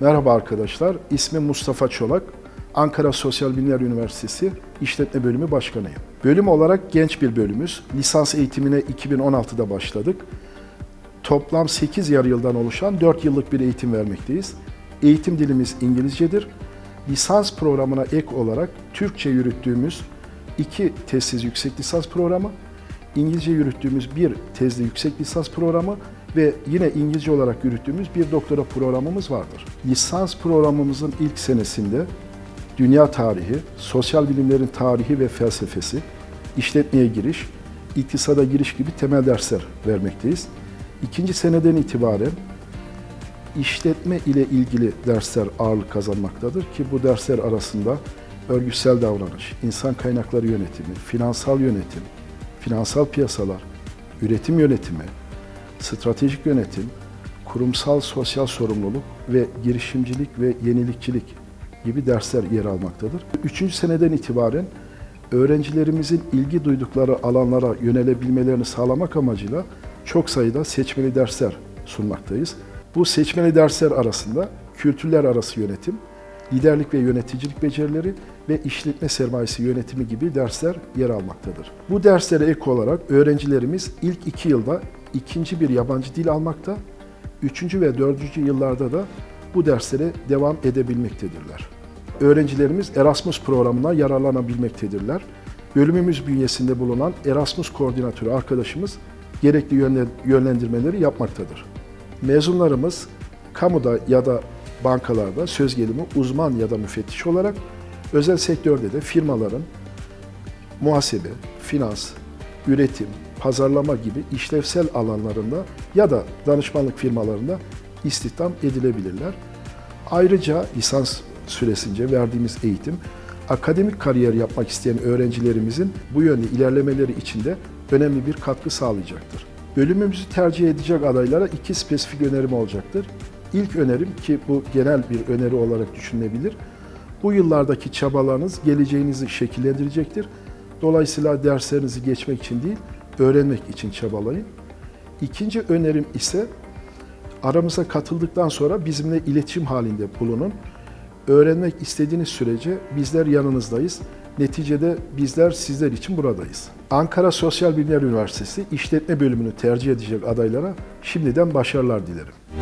Merhaba arkadaşlar, ismim Mustafa Çolak. Ankara Sosyal Bilimler Üniversitesi İşletme Bölümü Başkanıyım. Bölüm olarak genç bir bölümüz. Lisans eğitimine 2016'da başladık. Toplam 8 yarı yıldan oluşan 4 yıllık bir eğitim vermekteyiz. Eğitim dilimiz İngilizcedir. Lisans programına ek olarak Türkçe yürüttüğümüz iki tezsiz yüksek lisans programı, İngilizce yürüttüğümüz bir tezli yüksek lisans programı ve yine İngilizce olarak yürüttüğümüz bir doktora programımız vardır. Lisans programımızın ilk senesinde dünya tarihi, sosyal bilimlerin tarihi ve felsefesi, işletmeye giriş, iktisada giriş gibi temel dersler vermekteyiz. İkinci seneden itibaren işletme ile ilgili dersler ağırlık kazanmaktadır ki bu dersler arasında örgütsel davranış, insan kaynakları yönetimi, finansal yönetim, finansal piyasalar, üretim yönetimi, stratejik yönetim, kurumsal sosyal sorumluluk ve girişimcilik ve yenilikçilik gibi dersler yer almaktadır. Üçüncü seneden itibaren öğrencilerimizin ilgi duydukları alanlara yönelebilmelerini sağlamak amacıyla çok sayıda seçmeli dersler sunmaktayız. Bu seçmeli dersler arasında kültürler arası yönetim, liderlik ve yöneticilik becerileri ve işletme sermayesi yönetimi gibi dersler yer almaktadır. Bu derslere ek olarak öğrencilerimiz ilk iki yılda ikinci bir yabancı dil almakta, üçüncü ve dördüncü yıllarda da bu derslere devam edebilmektedirler. Öğrencilerimiz Erasmus programına yararlanabilmektedirler. Bölümümüz bünyesinde bulunan Erasmus koordinatörü arkadaşımız gerekli yönle- yönlendirmeleri yapmaktadır. Mezunlarımız kamuda ya da bankalarda söz gelimi uzman ya da müfettiş olarak özel sektörde de firmaların muhasebe, finans, üretim, pazarlama gibi işlevsel alanlarında ya da danışmanlık firmalarında istihdam edilebilirler. Ayrıca lisans süresince verdiğimiz eğitim akademik kariyer yapmak isteyen öğrencilerimizin bu yönde ilerlemeleri için de önemli bir katkı sağlayacaktır. Bölümümüzü tercih edecek adaylara iki spesifik önerim olacaktır. İlk önerim ki bu genel bir öneri olarak düşünülebilir. Bu yıllardaki çabalarınız geleceğinizi şekillendirecektir. Dolayısıyla derslerinizi geçmek için değil, öğrenmek için çabalayın. İkinci önerim ise aramıza katıldıktan sonra bizimle iletişim halinde bulunun. Öğrenmek istediğiniz sürece bizler yanınızdayız. Neticede bizler sizler için buradayız. Ankara Sosyal Bilimler Üniversitesi İşletme Bölümünü tercih edecek adaylara şimdiden başarılar dilerim.